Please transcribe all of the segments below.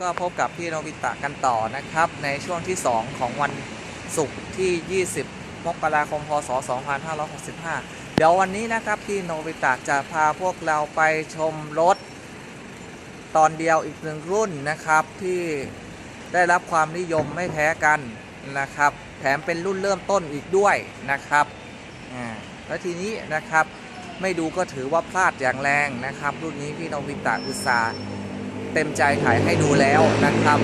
ก็พบกับพี่โนบิตะกันต่อนะครับ ในช่วงที่ 2 ของวันศุกร์ที่ 20 มกราคม พศ 2565 เดี๋ยววันนี้นะครับ พี่โนบิตะจะพาพวกเราไปชมรถ ตอนเดียวอีกหนึ่งรุ่นนะครับที่ได้รับความนิยมไม่แพ้กันนะครับ แถมเป็นรุ่นเริ่มต้นอีกด้วยนะครับอ่าแล้วทีนี้นะครับไม่ดูก็ถือว่าพลาดอย่างแรงนะครับ รุ่นนี้พี่โนบิตะอุตสาห์ เต็มใจถ่ายให้ดูแล้วนะครับ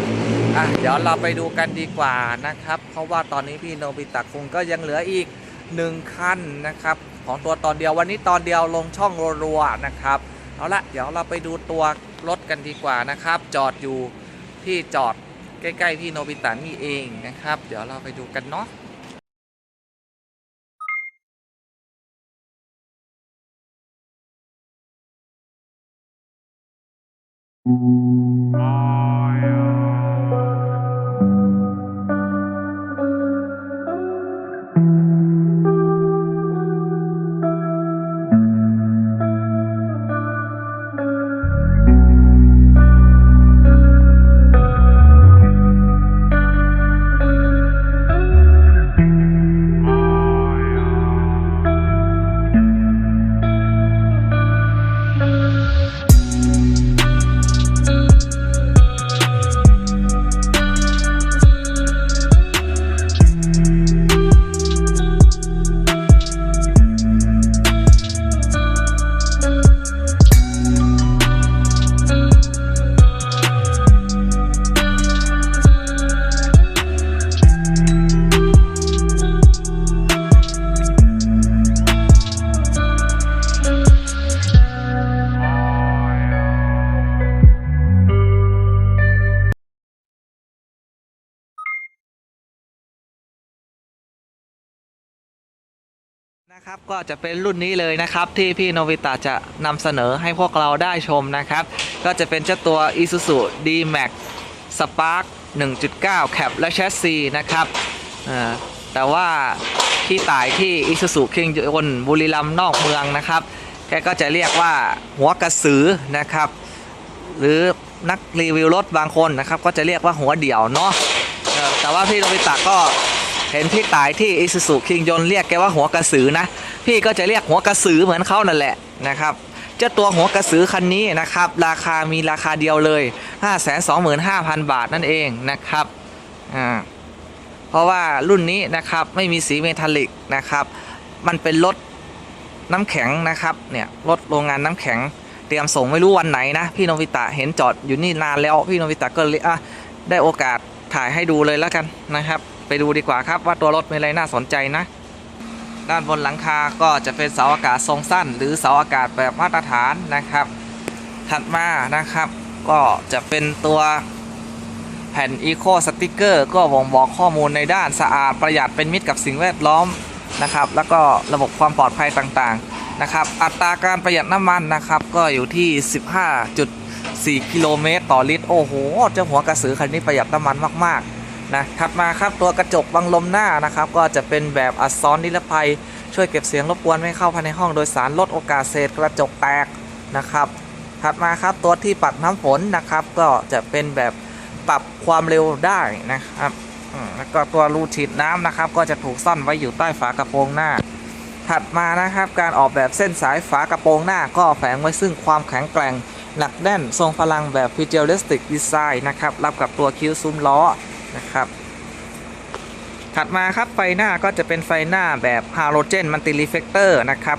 อะเดี๋ยวเราไปดูกันดีกว่านะครับ เพราะว่าตอนนี้พี่โนบิตะคงก็ยังเหลืออีกหนึ่งคันนะครับ ของตัวตอนเดียววันนี้ตอนเดียวลงช่องรัวๆนะครับเอาละเดี๋ยวเราไปดูตัวรถกันดีกว่านะครับ จอดอยู่ที่จอดใกล้ๆพี่โนบิตะนี่เองนะครับ เดี๋ยวเราไปดูกันเนาะ นะครับก็จะเป็นรุ่นนี้เลยนะครับที่พี่โนบิตะจะนำเสนอให้พวกเราได้ชมนะครับ ก็จะเป็นเจ้าตัว Isuzu D-Max Spark 1.9 Cap และแชสซีนะครับแต่ว่าที่ตายที่ Isuzu เครื่องยนต์บุรีรัมย์นอกเมืองนะครับ แกก็จะเรียกว่าหัวกระสือนะครับ หรือนักรีวิวรถบางคนนะครับ ก็จะเรียกว่าหัวเดี่ยวเนาะแต่ว่าพี่โนบิตะก็ เห็นพี่ตายที่อิซูซุคิงยนเรียกแกว่าหัวกระสือนะ พี่ก็จะเรียกหัวกระสือเหมือนเขานั่นแหละนะครับเจ้าตัวหัวกระสือคันนี้นะครับ ราคามีราคาเดียวเลย 525,000 บาทนั่นเองนะครับอ่าเพราะว่ารุ่นนี้นะครับไม่มีสีเมทัลลิกนะครับ มันเป็นรถน้ำแข็งนะครับเนี่ยรถโรงงานน้ำแข็งเตรียมส่งไม่รู้วันไหนนะ พี่โนบิตะเห็นจอดอยู่นี่นานแล้วพี่โนบิตะก็เลยอะได้โอกาสถ่ายให้ดูเลยแล้วกันนะครับ ไปดูดีกว่าครับว่าตัวรถมีอะไรน่าสนใจนะ ด้านบนหลังคาก็จะเป็นเสาอากาศทรงสั้น หรือเสาอากาศแบบมาตรฐานนะครับ ถัดมานะครับก็จะเป็นตัวแผ่น Eco Sticker ก็บ่งบอกข้อมูลในด้านสะอาดประหยัดเป็นมิตรกับสิ่งแวดล้อมนะครับ แล้วก็ระบบความปลอดภัยต่างๆนะครับ อัตราการประหยัดน้ำมันนะครับ ก็อยู่ที่ 15.4 กิโลเมตรต่อลิตร โอ้โห เจ้าหัวกระสือคันนี้ประหยัดน้ำมันมาก ๆ นะถัดมาครับตัวกระจกบังลมหน้านะครับก็จะเป็นแบบอัดซ้อนนิรภัย ช่วยเก็บเสียงรบกวนไม่เข้าภายในห้องโดยสารลดโอกาสเศษกระจกแตกนะครับถัดมาครับตัวที่ปัดน้ำฝนนะครับ ก็จะเป็นแบบปรับความเร็วได้นะครับแล้วก็ตัวรูฉีดน้ำนะครับ ก็จะถูกซ่อนไว้อยู่ใต้ฝากระโปรงหน้า ถัดมานะครับการออกแบบเส้นสายฝากระโปรงหน้า ก็แฝงไว้ซึ่งความแข็งแกร่งหนักแน่นทรงพลังแบบฟิเจอริสติกดีไซน์นะครับรับกับตัวคิ้วซุ้มล้อ นะครับ ถัดมาครับไฟหน้าก็จะเป็นไฟหน้าแบบฮาโลเจนมันติรีเฟกเตอร์นะครับ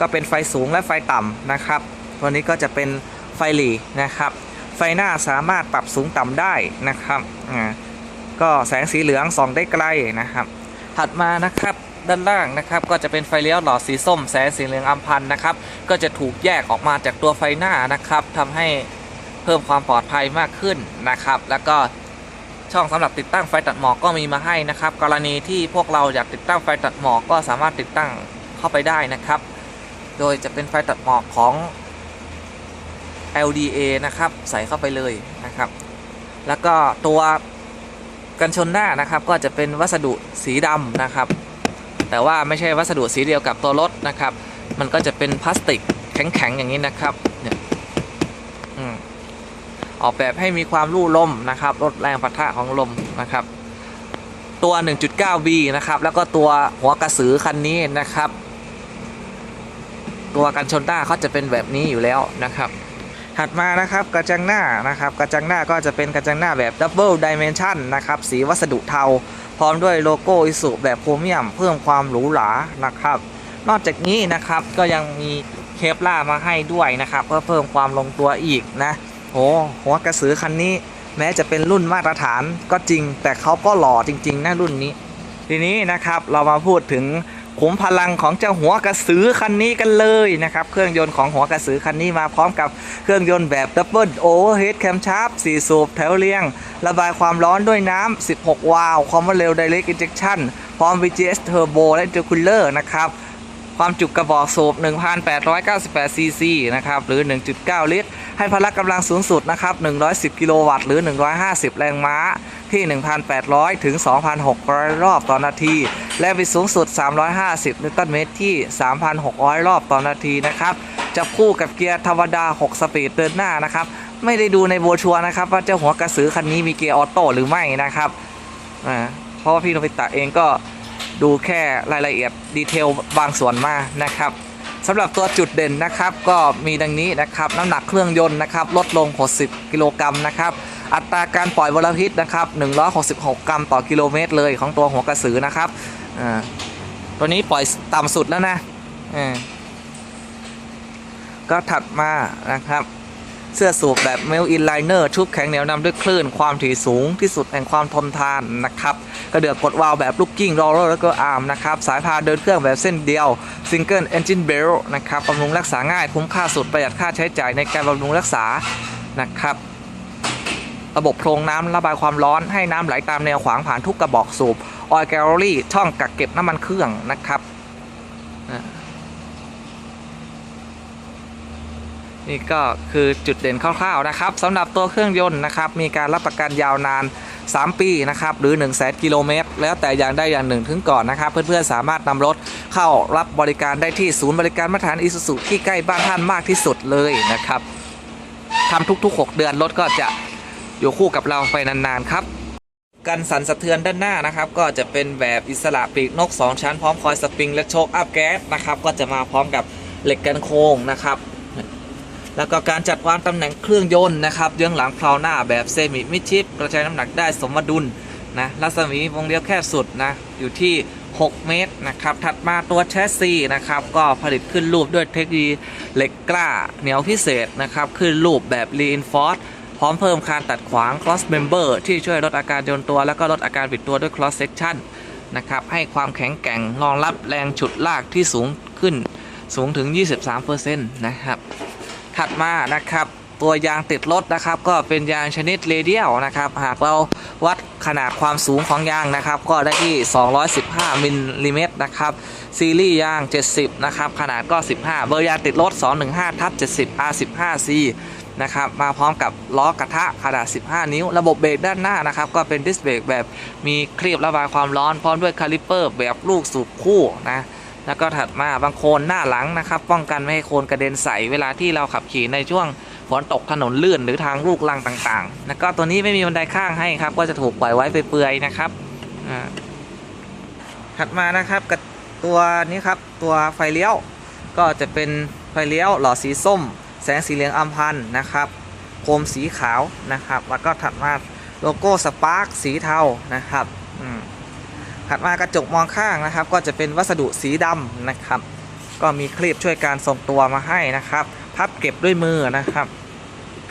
ก็เป็นไฟสูงและไฟต่ำนะครับ ตัวนี้ก็จะเป็นไฟหลีนะครับ ไฟหน้าสามารถปรับสูงต่ำได้นะครับอ่าก็แสงสีเหลืองส่องได้ไกลนะครับ ถัดมานะครับด้านล่างนะครับก็จะเป็นไฟเลี้ยวหลอดสีส้มแสงสีเหลืองอัมพันธ์นะครับ ก็จะถูกแยกออกมาจากตัวไฟหน้านะครับทำให้เพิ่มความปลอดภัยมากขึ้นนะครับ แล้วก็ ช่องสำหรับติดตั้งไฟตัดหมอกก็มีมาให้นะครับ กรณีที่พวกเราอยากติดตั้งไฟตัดหมอกก็สามารถติดตั้งเข้าไปได้นะครับ โดยจะเป็นไฟตัดหมอกของ LDA นะครับ ใส่เข้าไปเลยนะครับ แล้วก็ตัวกันชนหน้านะครับ ก็จะเป็นวัสดุสีดำนะครับ แต่ว่าไม่ใช่วัสดุสีเดียวกับตัวรถนะครับ มันก็จะเป็นพลาสติกแข็งๆอย่างนี้นะครับเนี่ยอืม ออกแบบให้มีความลู่ลมนะครับลดแรงปะทะของลมนะครับ ตัว 1.9V นะครับแล้วก็ตัวหัวกระสือคันนี้นะครับ ตัวกันชนหน้าเขาจะเป็นแบบนี้อยู่แล้วนะครับ ถัดมานะครับกระจังหน้านะครับ กระจังหน้าก็จะเป็นกระจังหน้าแบบ Double Dimension นะครับสีวัสดุเทา พร้อมด้วยโลโก้อิสุแบบโพรเมียม เพิ่มความหรูหรานะครับ นอกจากนี้นะครับก็ยังมีเคปล่ามาให้ด้วยนะครับเพื่อเพิ่มความลงตัวอีกนะ โอ้หัวกระสือคันนี้ แม้จะเป็นรุ่นมาตรฐานก็จริง แต่เขาก็หล่อจริง ๆนะรุ่นนี้ ทีนี้นะครับเรามาพูดถึงขุมพลังของเจ้าหัวกระสือคันนี้กันเลยนะครับ เครื่องยนต์ของหัวกระสือคันนี้มาพร้อมกับเครื่องยนต์แบบ Double Overhead Camshaft 4สูบแถวเรียง ระบายความร้อนด้วยน้ำ 16 วาล์วความเร็ว Direct Injection พร้อม VGS Turbo และ Intercooler นะครับความจุกระบอกสูบ 1,898ซีซีนะครับ หรือ 1.9 ลิตร ให้พละกำลังสูงสุดนะครับ 110 กิโลวัตต์หรือ 150 แรงม้าที่ 1,800 ถึง 2,600 รอบต่อนาที และบิสูงสุด 350 นิวตันเมตรที่ 3,600 รอบต่อนาทีนะครับจะคู่กับเกียร์ธรรมดา 6 สปีดเดินหน้านะครับ ไม่ได้ดูในโบชัวนะครับ ว่าเจ้าหัวกระสือคันนี้มีเกียร์ออโต้หรือไม่นะครับเพราะว่าพี่โนบิตะเองก็ดูแค่รายละเอียดดีเทลบางส่วนมานะครับ สำหรับตัวจุดเด่นนะครับก็มีดังนี้นะครับน้ำหนักเครื่องยนต์นะครับลดลง 60 กิโลกรัมนะครับอัตราการปล่อยมลพิษนะครับ166 กรัมต่อกิโลเมตรเลยของตัวหัวกระสือนะครับอ่าตัวนี้ปล่อยต่ำสุดแล้วนะอ่าก็ถัดมานะครับ เสื้อสูบแบบเมลอินไลเนอร์ชุบแข็งเหนียวนำด้วยคลื่นความถี่สูงที่สุดแห่งความทนทานนะครับกระเดือกกดวาล์วแบบลูกกิ้งรอลแล้วก็อาร์มนะครับสายพานเดินเครื่องแบบเส้นเดียวซิงเกิลเอนจินเบลนะครับบำรุงรักษาง่ายคุ้มค่าสุดประหยัดค่าใช้จ่ายในการบำรุงรักษานะครับระบบโพรงน้ำระบายความร้อนให้น้ำไหลตามแนวขวางผ่านทุกกระบอกสูบออยล์แกลเลอรี่ช่องกักเก็บน้ำมันเครื่องนะครับอ่า นี่ก็คือจุดเด่นคร่าวๆนะครับสำหรับตัวเครื่องยนต์นะครับ มีการรับประกันยาวนาน 3 ปีนะครับ หรือ 1 0 0 0 0กิโลเมตร แล้วแต่อย่างใดอย่างหนึ่งถึงก่อนนะครับ เพื่อนๆ สามารถนำรถเข้ารับบริการได้ที่ศูนย์บริการมาตรฐานอิสุสุที่ใกล้บ้านท่านมากที่สุดเลยนะครับทำทุกๆ 6 เดือนรถก็จะอยู่คู่กับเราไปนานๆครับกันสั่นสะเทือนด้านหน้านะครับ ก็จะเป็นแบบอิสระปีกนก 2 ชั้นพร้อมคอยสปริงและโชคอัพแก๊สนะครับ ก็จะมาพร้อมกับเหล็กกันโค้งนะครับ แล้วก็การจัดวางตำแหน่งเครื่องยนต์นะครับเยื้องหลังเพลาหน้าแบบเซมิมิดชิปกระจายน้ำหนักได้สมดุลนะรัศมีวงเลี้ยวแคบสุดนะอยู่ที่ 6 เมตรนะครับถัดมาตัวแชสซีนะครับก็ผลิตขึ้นรูปด้วยเทคโนโลยีเหล็กกล้าเหนียวพิเศษนะครับขึ้นรูปแบบ reinforce พร้อมเพิ่มการตัดขวาง cross member ที่ช่วยลดอาการโยนตัว แล้วก็ลดอาการบิดตัวด้วย cross section นะครับให้ความแข็งแกร่งรองรับแรงฉุดลากที่สูงขึ้นสูงถึง 23%นะครับ ถัดมานะครับตัวยางติดรถนะครับก็เป็นยางชนิดเรเดียลนะครับหากเราวัดขนาดความสูงของยางนะครับ ก็ได้ที่ 215มิลลิเมตรนะครับซีรีส์ยาง 70 นะครับ ขนาดก็ 15 เบอร์ยางติดรถ 215ทับ70 R15C นะครับมาพร้อมกับล้อกระทะขนาด 15 นิ้ว ระบบเบรกด้านหน้านะครับ ก็เป็นดิสเบรกแบบมีครีบระบายความร้อน พร้อมด้วยคาลิปเปอร์แบบลูกสูบคู่นะ แล้วก็ถัดมาบางโคนหน้าหลังนะครับ ป้องกันไม่ให้โคนกระเด็นใส่เวลาที่เราขับขี่ในช่วงฝนตกถนนลื่นหรือทางลูกลังต่างๆ แล้วก็ตัวนี้ไม่มีบันไดข้างให้ครับ ก็จะถูกปล่อยไว้เปื่อยๆนะครับอ่าถัดมานะครับกับตัวนี้ครับตัวไฟเลี้ยว ก็จะเป็นไฟเลี้ยวหลอดสีส้ม แสงสีเหลืองอัมพันธ์นะครับโคมสีขาวนะครับ แล้วก็ถัดมาโลโก้สปาร์คสีเทานะครับอืม ถัดมากระจกมองข้างนะครับ ก็จะเป็นวัสดุสีดำนะครับ ก็มีคลีบช่วยการทรงตัวมาให้นะครับ พับเก็บด้วยมือนะครับ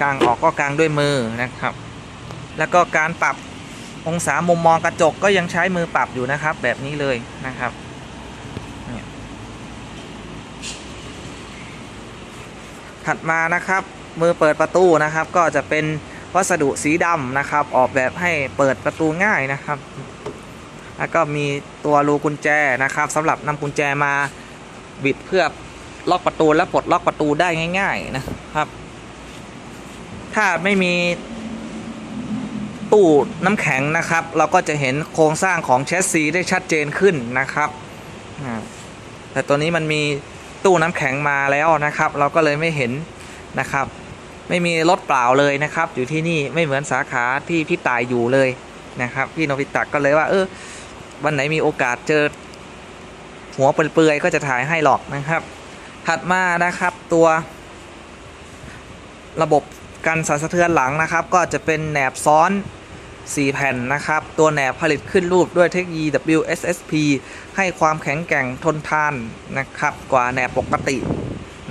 กางออกก็กางด้วยมือนะครับ แล้วก็การปรับองศามุมมองกระจกก็ยังใช้มือปรับอยู่นะครับ แบบนี้เลยนะครับถัดมานะครับ มือเปิดประตูนะครับ ก็จะเป็นวัสดุสีดำนะครับ ออกแบบให้เปิดประตูง่ายนะครับ แล้วก็มีตัวรูกุญแจนะครับสำหรับนำกุญแจมาบิดเพื่อล็อกประตูและปลดล็อกประตูได้ง่าย ๆนะครับ ถ้าไม่มีตู้น้ำแข็งนะครับ เราก็จะเห็นโครงสร้างของแชสซีได้ชัดเจนขึ้นนะครับแต่ตัวนี้มันมีตู้น้ำแข็งมาแล้วนะครับ เราก็เลยไม่เห็นนะครับ ไม่มีรถเปล่าเลยนะครับ อยู่ที่นี่ไม่เหมือนสาขาที่พี่ตายอยู่เลยนะครับ พี่โนบิตะก็เลยว่า เออ วันไหนมีโอกาสเจอ หัวเปื่อยๆก็จะถ่ายให้หรอกนะครับ ถัดมานะครับตัว ระบบกันสั่นสะเทือนหลังนะครับ ก็จะเป็นแหนบซ้อน 4 แผ่นนะครับ ตัวแหนบผลิตขึ้นรูปด้วยเทคโนโลยี WSSP ให้ความแข็งแกร่งทนทานนะครับ กว่าแหนบปกติ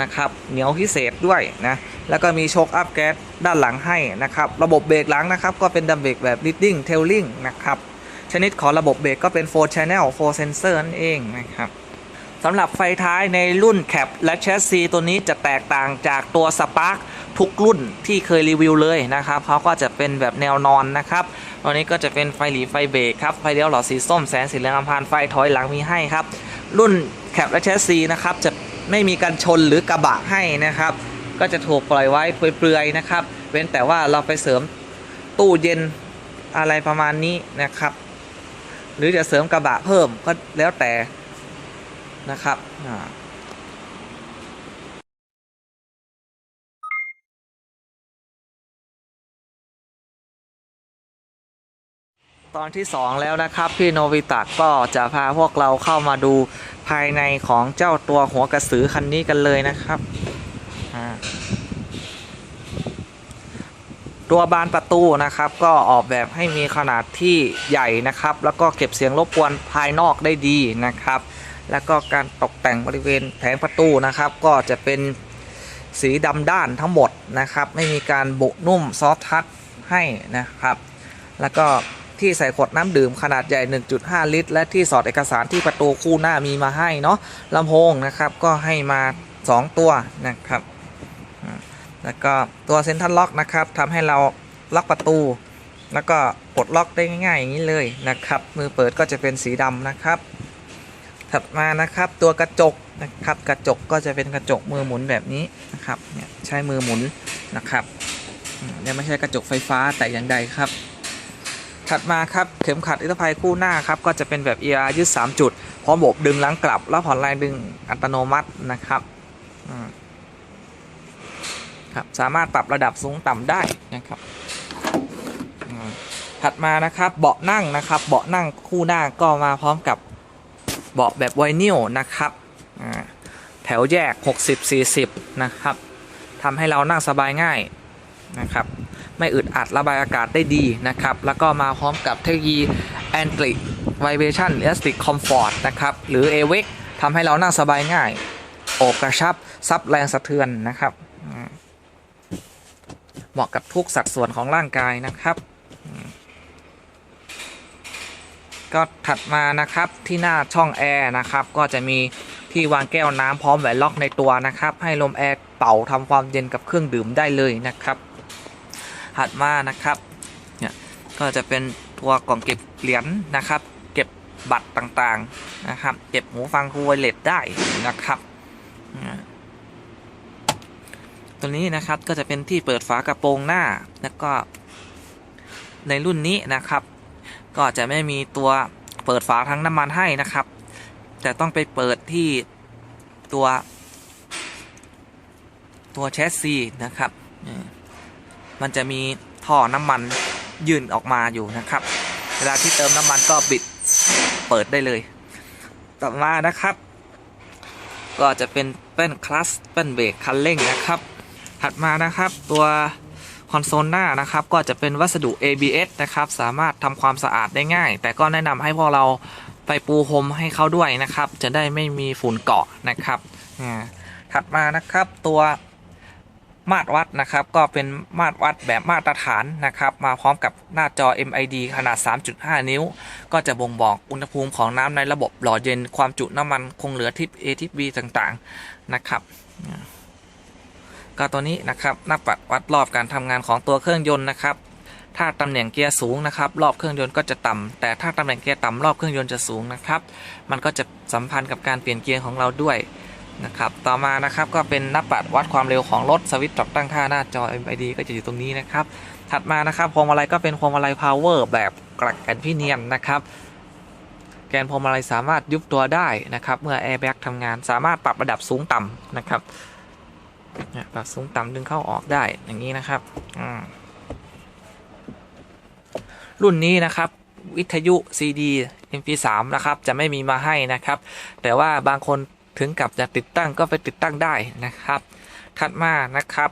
นะครับ เหนียวพิเศษด้วยนะ แล้วก็มีโชคอัพแก๊สด้านหลังให้นะครับ ระบบเบรกหลังนะครับ ก็เป็นดัมเบรกแบบ leading tailing นะครับ ชนิดของระบบเบรกก็เป็น 4 channel 4 sensor นั่นเองนะครับสำหรับไฟท้ายในรุ่นแคปและแชสซีตัวนี้จะแตกต่างจากตัวสปาร์คทุกรุ่นที่เคยรีวิวเลยนะครับเขาก็จะเป็นแบบแนวนอนนะครับตัวนี้ก็จะเป็นไฟหลีไฟเบรกครับไฟเลี้ยวหลอดสีส้มแสงสีเหลืองอัมพานไฟถอยหลังมีให้ครับ รุ่นแคปและแชสซีนะครับจะไม่มีการชนหรือกระบะให้นะครับ ก็จะถูกปล่อยไว้เปลือยๆนะครับ เว้นแต่ว่าเราไปเสริมตู้เย็นอะไรประมาณนี้นะครับ หรือจะเสริมกระบะเพิ่มก็แล้วแต่นะครับอตอนที่ 2 แล้วนะครับ พี่โนวิตะก็จะพาพวกเราเข้ามาดูภายในของเจ้าตัวหัวกระสือคันนี้กันเลยนะครับอ่า ตัวบานประตูนะครับ ก็ออกแบบให้มีขนาดที่ใหญ่นะครับ แล้วก็เก็บเสียงรบกวนภายนอกได้ดีนะครับ แล้วก็การตกแต่งบริเวณแผงประตูนะครับ ก็จะเป็นสีดำด้านทั้งหมดนะครับ ไม่มีการบุนุ่มซอฟทัชให้นะครับ แล้วก็ที่ใส่ขวดน้ำดื่มขนาดใหญ่ 1.5 ลิตร และที่สอดเอกสารที่ประตูคู่หน้ามีมาให้เนาะลำโพงนะครับ ก็ให้มา 2 ตัวนะครับ แล้วก็ตัวเซ็นทรัลล็อกนะครับทำให้เราล็อกประตู แล้วก็ปลดล็อกได้ง่ายๆอย่างนี้เลยนะครับ มือเปิดก็จะเป็นสีดำนะครับ ถัดมานะครับตัวกระจกนะครับกระจกก็จะเป็นกระจกมือหมุนแบบนี้นะครับเนี่ยใช้มือหมุนนะครับเนี่ยไม่ใช่กระจกไฟฟ้าแต่อย่างใดครับ ถัดมาครับเข็มขัดนิรภัยคู่หน้าครับก็จะเป็นแบบ ER ยืด3จุดพร้อมบบดึงหลังกลับ แล้วผ่อนแรงดึงอัตโนมัตินะครับ ครับสามารถปรับระดับสูงต่ำได้นะครับถัดมานะครับเบาะนั่งนะครับ เบาะนั่งคู่หน้าก็มาพร้อมกับเบาะแบบไวนิลนะครับแถวแยก 60-40 นะครับทำให้เรานั่งสบายง่ายนะครับไม่อึดอัดระบายอากาศได้ดีนะครับ แล้วก็มาพร้อมกับเทคโนโลยี Anti Vibration Elastic Comfort นะครับ หรือ AVEC ทำให้เรานั่งสบายง่าย โอบกระชับ ซับแรงสะเทือนนะครับ เหมาะกับทุกสัดส่วนของร่างกายนะครับ ก็ถัดมานะครับที่หน้าช่องแอร์นะครับก็จะมีที่วางแก้วน้ำพร้อมแหวนล็อกในตัวนะครับ ให้ลมแอร์เป่าทำความเย็นกับเครื่องดื่มได้เลยนะครับถัดมานะครับเนี่ยก็จะเป็นตัวกล่องเก็บเหรียญนะครับ เก็บบัตรต่างๆนะครับ เก็บหูฟังคูไวเลสได้นะครับ ตัวนี้นะครับก็จะเป็นที่เปิดฝากระโปรงหน้า แล้วก็ในรุ่นนี้นะครับ ก็จะไม่มีตัวเปิดฝาทั้งน้ำมันให้นะครับ แต่ต้องไปเปิดที่ตัว ตัวแชสซีนะครับ มันจะมีท่อน้ำมันยื่นออกมาอยู่นะครับ เวลาที่เติมน้ำมันก็บิดเปิดได้เลย ต่อมานะครับ ก็จะเป็นเป้นคลัสเป้นเบรกคันเร่งนะครับ ถัดมานะครับตัวคอนโซลหน้านะครับก็จะเป็นวัสดุ ABS นะครับสามารถทำความสะอาดได้ง่าย แต่ก็แนะนำให้พวกเราไปปูพรมให้เขาด้วยนะครับ จะได้ไม่มีฝุ่นเกาะนะครับอ่าถัดมานะครับตัวมาตรวัดนะครับก็เป็นมาตรวัดแบบมาตรฐานนะครับ มาพร้อมกับหน้าจอ MID ขนาด 3.5 นิ้ว ก็จะบ่งบอกอุณหภูมิของน้ำในระบบหล่อเย็นความจุน้ำมันคงเหลือทิป A ทิป B ต่างๆนะครับ ก็ตัวนี้นะครับหน้าปัดวัดรอบการทำงานของตัวเครื่องยนต์นะครับ ถ้าตำแหน่งเกียร์สูงนะครับ รอบเครื่องยนต์ก็จะต่ำแต่ถ้าตำแหน่งเกียร์ต่ำรอบเครื่องยนต์จะสูงนะครับ มันก็จะสัมพันธ์กับการเปลี่ยนเกียร์ของเราด้วยนะครับ ต่อมานะครับก็เป็นหน้าปัดวัดความเร็วของรถสวิตช์ปรับตั้งค่าหน้าจอ MID ก็จะอยู่ตรงนี้นะครับ ถัดมานะครับพวงมาลัยก็เป็นพวงมาลัย power แบบกลักแอนพิเนียนนะครับแกนพวงมาลัยสามารถยุบตัวได้นะครับ เมื่อ airbag ทำงานสามารถปรับระดับสูงต่ำนะครับ นี่ยปรับสูงต่ำดึงเข้าออกได้อย่างนี้นะครับรุ่นนี้นะครับ วิทยุ CD MP3 นะครับ จะไม่มีมาให้นะครับ แต่ว่าบางคนถึงกับจะติดตั้งก็ไปติดตั้งได้นะครับ ถัดมานะครับ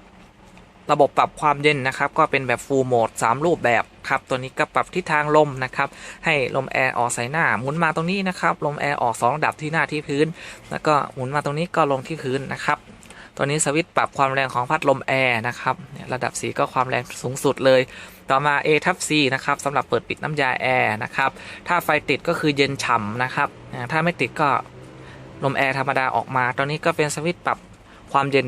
ระบบปรับความเย็นนะครับ ก็เป็นแบบ full mode 3รูปแบบครับ ตัวนี้ก็ปรับทิศทางลมนะครับ ให้ลมแอร์ออกใส่หน้า หมุนมาตรงนี้นะครับ ลมแอร์ออก2ระดับที่หน้าที่พื้น แล้วก็หมุนมาตรงนี้ก็ลงที่พื้นนะครับ ตัวนี้สวิตช์ปรับความแรงของพัดลมแอร์นะครับระดับ 4 ก็ความแรงสูงสุดเลย ต่อมา A ทับ C นะครับสำหรับเปิดปิดน้ำยาแอร์นะครับ ถ้าไฟติดก็คือเย็นฉ่ำนะครับ ถ้าไม่ติดก็ลมแอร์ธรรมดาออกมา ตอนนี้ก็เป็นสวิตช์ปรับความเย็น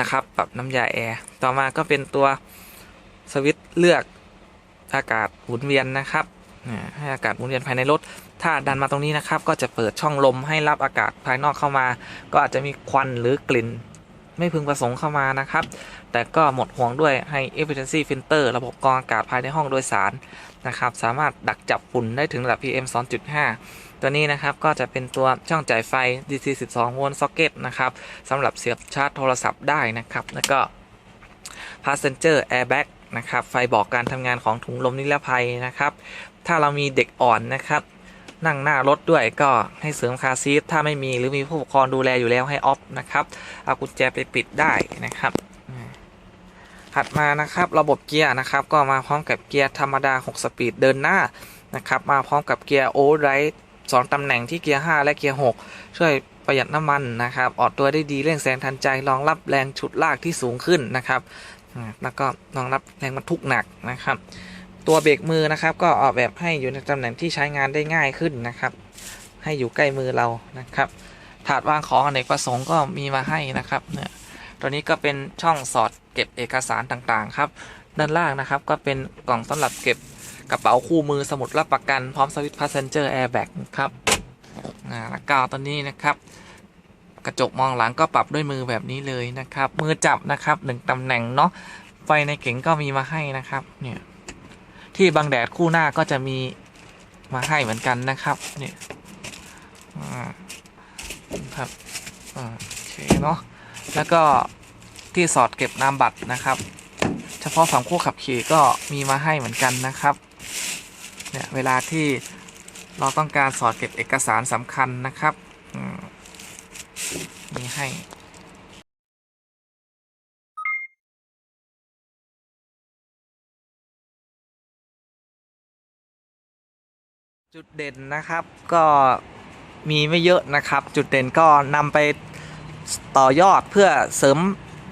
นะครับ ปรับน้ำยาแอร์ ต่อมาก็เป็นตัวสวิตช์เลือกอากาศหมุนเวียนนะครับให้อากาศหมุนเวียนภายในรถ ถ้าดันมาตรงนี้นะครับ ก็จะเปิดช่องลมให้รับอากาศภายนอกเข้ามา ก็อาจจะมีควันหรือกลิ่น ไม่พึงประสงค์เข้ามานะครับ แต่ก็หมดห่วงด้วยให้ efficiency filter ระบบกรองอากาศภายในห้องโดยสารนะครับ สามารถดักจับฝุ่นได้ถึงระดับ PM 2.5 ตัวนี้นะครับก็จะเป็นตัวช่องจ่ายไฟ DC 12 โวลต์ socket นะครับสำหรับเสียบชาร์จโทรศัพท์ได้นะครับ แล้วก็ passenger airbag นะครับ ไฟบอกการทำงานของถุงลมนิรภัยนะครับ ถ้าเรามีเด็กอ่อนนะครับ นั่งหน้ารถด้วยก็ให้เสริมคาซีทถ้าไม่มีหรือมีผู้ปกครองดูแลอยู่แล้วให้ออฟนะครับ เอากุญแจไปปิดได้นะครับถัดมานะครับระบบเกียร์นะครับ ก็มาพร้อมกับเกียร์ธรรมดา 6 สปีดเดินหน้านะครับมาพร้อมกับเกียร์โอเวอร์ไรด์สองตำแหน่งที่เกียร์ 5 และเกียร์ 6 ช่วยประหยัดน้ำมันนะครับ ออกตัวได้ดีเร่งแซงทันใจรองรับแรงฉุดลากที่สูงขึ้นนะครับ แล้วก็รองรับแรงบรรทุกหนักนะครับ ตัวเบรกมือนะครับ ก็ออกแบบให้อยู่ในตำแหน่งที่ใช้งานได้ง่ายขึ้นนะครับ ให้อยู่ใกล้มือเรานะครับ ถาดวางของอเนกประสงค์ก็มีมาให้นะครับเนี่ยตัวนี้ก็เป็นช่องสอดเก็บเอกสารต่างๆครับ ด้านล่างนะครับก็เป็นกล่องสำหรับเก็บกระเป๋าคู่มือสมุดรับประกันพร้อมสวิตช์ passenger airbag ครับอ่าแล้วก็ตัวนี้นะครับ กระจกมองหลังก็ปรับด้วยมือแบบนี้เลยนะครับ มือจับนะครับหนึ่งตำแหน่งเนาะไฟในเก๋งก็มีมาให้นะครับเนี่ย ที่บังแดดคู่หน้าก็จะมีมาให้เหมือนกันนะครับเนี่ยครับโอเคเนาะแล้วก็ที่สอดเก็บนามบัตรนะครับ เฉพาะฝั่งคู่ขับขี่ก็มีมาให้เหมือนกันนะครับเนี่ยเวลาที่เราต้องการสอดเก็บเอกสารสำคัญนะครับมีให้ จุดเด่นนะครับก็มีไม่เยอะนะครับ จุดเด่นก็นำไปต่อยอดเพื่อเสริม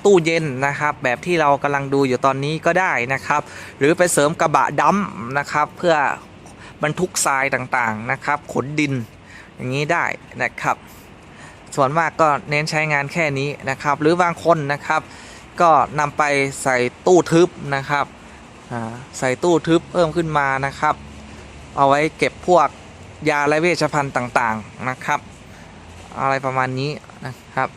ตู้เย็นนะครับ แบบที่เรากำลังดูอยู่ตอนนี้ก็ได้นะครับ หรือไปเสริมกระบะดัมนะครับ เพื่อบรรทุกทรายต่างๆนะครับ ขนดินอย่างนี้ได้นะครับ ส่วนมากก็เน้นใช้งานแค่นี้นะครับ หรือบางคนนะครับ ก็นำไปใส่ตู้ทึบนะครับใส่ตู้ทึบเพิ่มขึ้นมานะครับ เอาไว้เก็บพวกยาและเวชภัณฑ์ต่างๆนะครับ อะไรประมาณนี้นะครับ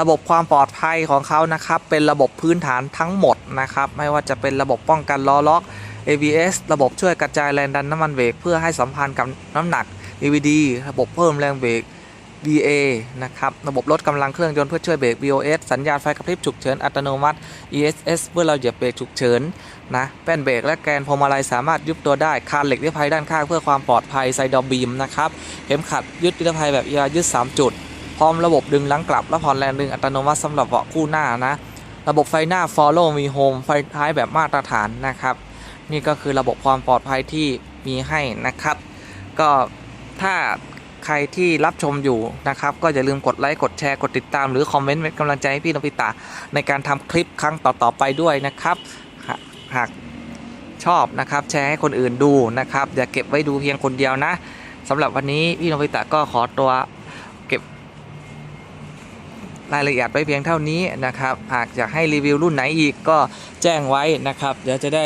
ระบบความปลอดภัยของเขานะครับ เป็นระบบพื้นฐานทั้งหมดนะครับ ไม่ว่าจะเป็นระบบป้องกันล้อล็อก ABS ระบบช่วยกระจายแรงดันน้ำมันเบรกเพื่อให้สัมพันธ์กับน้ำหนัก EVD ระบบเพิ่มแรงเบรก BA นะครับ ระบบลดกำลังเครื่องยนต์เพื่อช่วยเบรก BOS สัญญาณไฟกระพริบฉุกเฉินอัตโนมัติ ESS เมื่อเราเหยียบเบรกฉุกเฉินนะแป้นเบรกและแกนพวงมาลัยสามารถยุบตัวได้คานเหล็กนิรภัยด้านข้างเพื่อความปลอดภัยไซดอบีมนะครับเข็มขัดยึดนิรภัยแบบเอียยึด 3 จุด พร้อมระบบดึงหลังกลับและผ่อนแรงดึงอัตโนมัติสำหรับเบาะคู่หน้านะระบบไฟหน้า Follow Me Home ไฟท้ายแบบมาตรฐานนะครับ นี่ก็คือระบบความปลอดภัยที่มีให้นะครับ ก็ถ้า ใครที่รับชมอยู่นะครับ ก็อย่าลืมกดไลค์กดแชร์กดติดตามหรือคอมเมนต์เป็นกำลังใจให้พี่นพิตาในการทำคลิปครั้งต่อๆไปด้วยนะครับ หากหากชอบนะครับแชร์ให้คนอื่นดูนะครับ อย่าเก็บไว้ดูเพียงคนเดียวนะสำหรับวันนี้พี่นพิตะก็ขอตัวเก็บ รายละเอียดไว้เพียงเท่านี้นะครับ หากอยากให้รีวิวรุ่นไหนอีกก็แจ้งไว้นะครับเดี๋ยวจะได้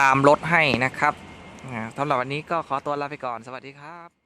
ตามรถให้นะครับสำหรับวันนี้ก็ขอตัวลาไปก่อน สวัสดีครับ